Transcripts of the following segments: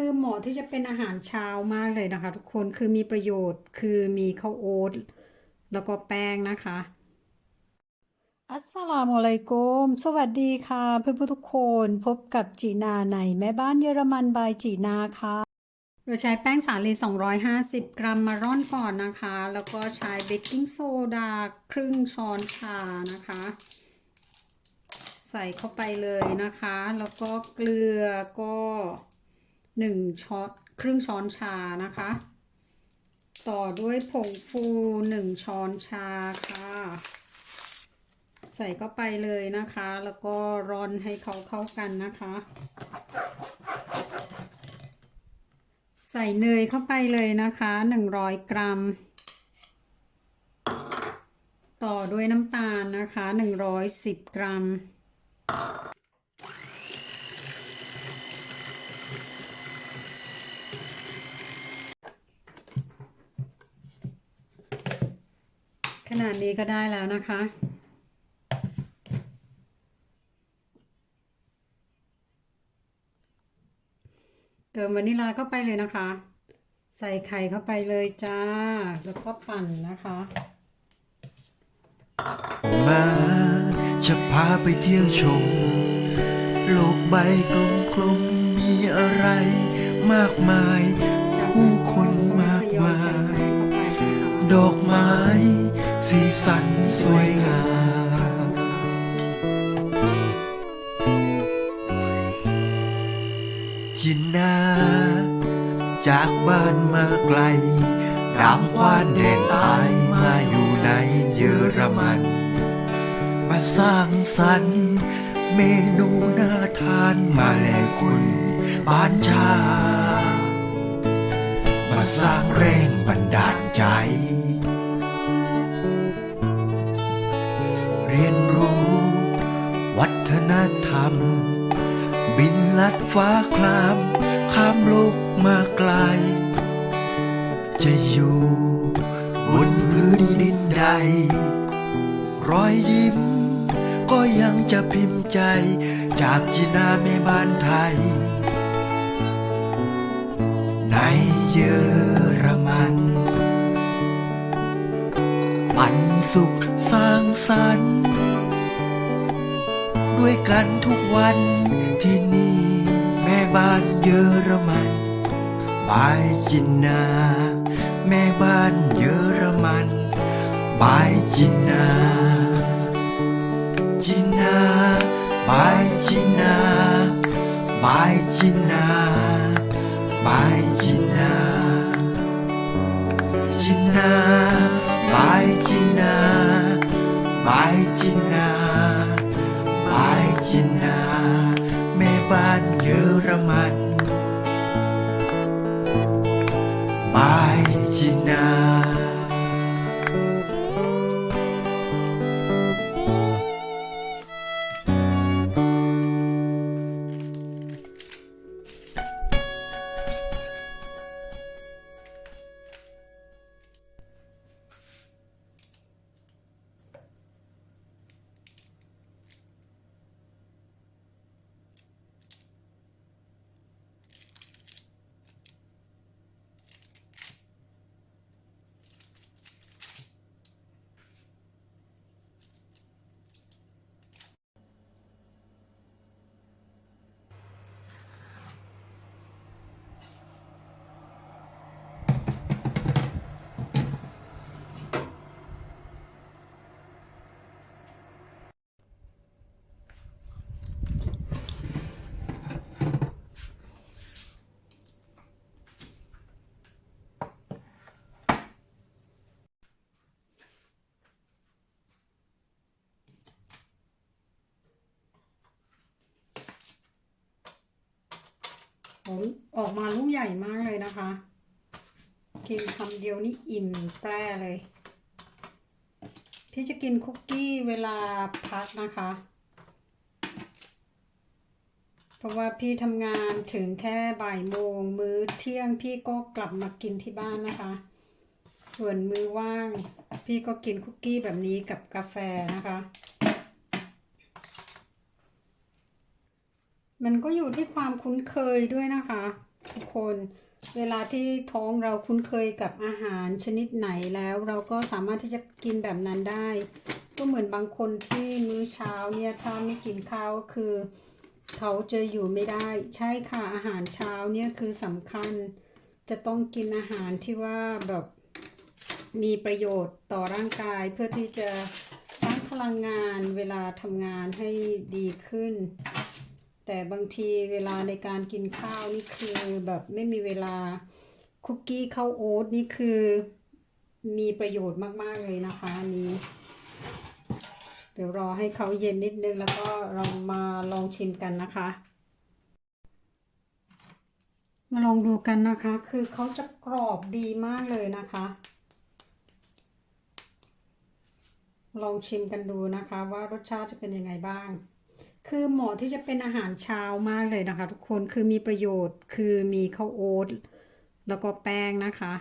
คือเหมาะที่จะเป็นอาหารเช้ามากเลยนะคะ ทุกคนคือมีประโยชน์คือมีข้าวโอ๊ตแล้วก็แป้งนะคะอัสสลามุอะลัยกุมสวัสดีค่ะ เพื่อนๆทุกคนพบกับจีนาในแม่บ้านเยอรมันบายจีนาค่ะโดยใช้แป้งสาลี 250 กรัมมาร่อนก่อนนะคะ แล้วก็ใช้เบกกิ้งโซดาครึ่งช้อนชานะคะ ใส่เข้าไปเลยนะคะ แล้วก็เกลือก็ หนึ่งช้อนครึ่งช้อนชานะคะ ต่อด้วยผงฟูหนึ่งช้อนชาค่ะ ใส่เข้าไปเลยนะคะ แล้วก็ร่อนให้เขาเข้ากันนะคะ ใส่เนยเข้าไปเลยนะคะหนึ่งร้อยกรัม ต่อด้วยน้ำตาลนะคะหนึ่งร้อยสิบกรัม ขนาดนี้ก็ได้แล้วนะคะ เติมวานิลลาเข้าไปเลยนะคะ ใส่ไข่เข้าไปเลยจ้า แล้วก็ปั่นนะคะมาจะพาไปเที่ยวชม โลกใบกลมๆมีอะไรมากมาย ผู้คนมากมาย ดอก จากบ้านมาไกลรำควานแดนใตายมาอยู่ในเยอรมัน มาสร้างสรรค์ เมนูน่าทานมาแลกคุณบ้านชา มาสร้างแรงบันดาลใจ เรียนรู้ วัฒนธรรม บินลัดฟ้าคลาม ข้ามโลกมาไกล จะอยู่บนพื้นดินใด รอยยิ้ม ก็ยังจะพิมพ์ใจ จากจีนาแม่บ้านไทย ในเยอรมันปันสุขสร้างสรรค์ ด้วยกันทุกวันที่นี่ บ้านเยอรมันบายจินนา แม่บ้านเยอรมันบายจินนา จินนาบายจินนาบายจินนาบายจินนา จินนาบายจินนาบายจินนา ผมออกมาลูกใหญ่มากเลยนะคะ กินคำเดียวนี่อิ่มแปรเลย พี่จะกินคุกกี้เวลาพักนะคะ เพราะว่าพี่ทำงานถึงแค่บ่ายโมง มื้อเที่ยงพี่ก็กลับมากินที่บ้านนะคะ ส่วนมื้อว่าง พี่ก็กินคุกกี้แบบนี้กับกาแฟนะคะ มันก็อยู่ที่ความคุ้นเคยด้วยนะคะ ทุกคนเวลาที่ท้องเราคุ้นเคยกับอาหารชนิดไหนแล้ว เราก็สามารถที่จะกินแบบนั้นได้ ก็เหมือนบางคนที่มื้อเช้าเนี่ยถ้าไม่กินข้าวคือ เขาจะอยู่ไม่ได้ ใช่ค่ะอาหารเช้าเนี่ยคือสำคัญจะต้องกินอาหารที่ว่าแบบมีประโยชน์ต่อร่างกายเพื่อที่จะสร้างพลังงานเวลาทำงานให้ดีขึ้น แต่บางทีเวลาในการกินข้าวนี่คือแบบไม่มีเวลาคุกกี้ข้าวโอ๊ตนี่คือมีประโยชน์มาก ๆ เลยนะคะอันนี้ เดี๋ยวรอให้เขาเย็นนิดนึงแล้วก็เรามาลองชิมกันนะคะ มาลองดูกันนะคะ คือเขาจะกรอบดีมากเลยนะคะ ลองชิมกันดูนะคะว่ารสชาติจะเป็นยังไงบ้าง คือเหมาะที่จะเป็นอาหารเช้ามากเลยนะคะ ทุกคนคือมีประโยชน์ คือมีข้าวโอ๊ตแล้วก็แป้งนะคะ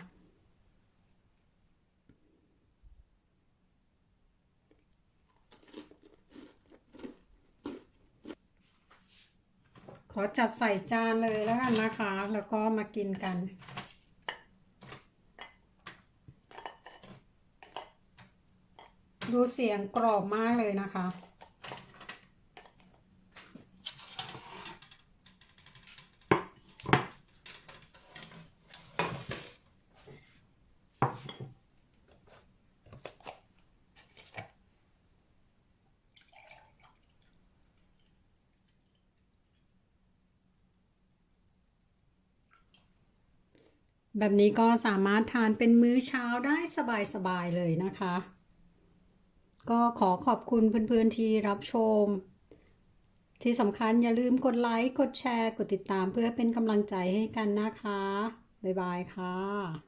ขอจัดใส่จานเลยแล้วกันนะคะ แล้วก็มากินกันดูเสียงกรอบมากเลยนะคะ แบบนี้ก็สามารถทานเป็นมื้อเช้าได้สบาย ๆ เลยนะคะ ก็ขอขอบคุณเพื่อน ๆ ที่รับชม ที่สำคัญอย่าลืมกดไลค์ กดแชร์ กดติดตามเพื่อเป็นกำลังใจให้กันนะคะ บ๊ายบายค่ะ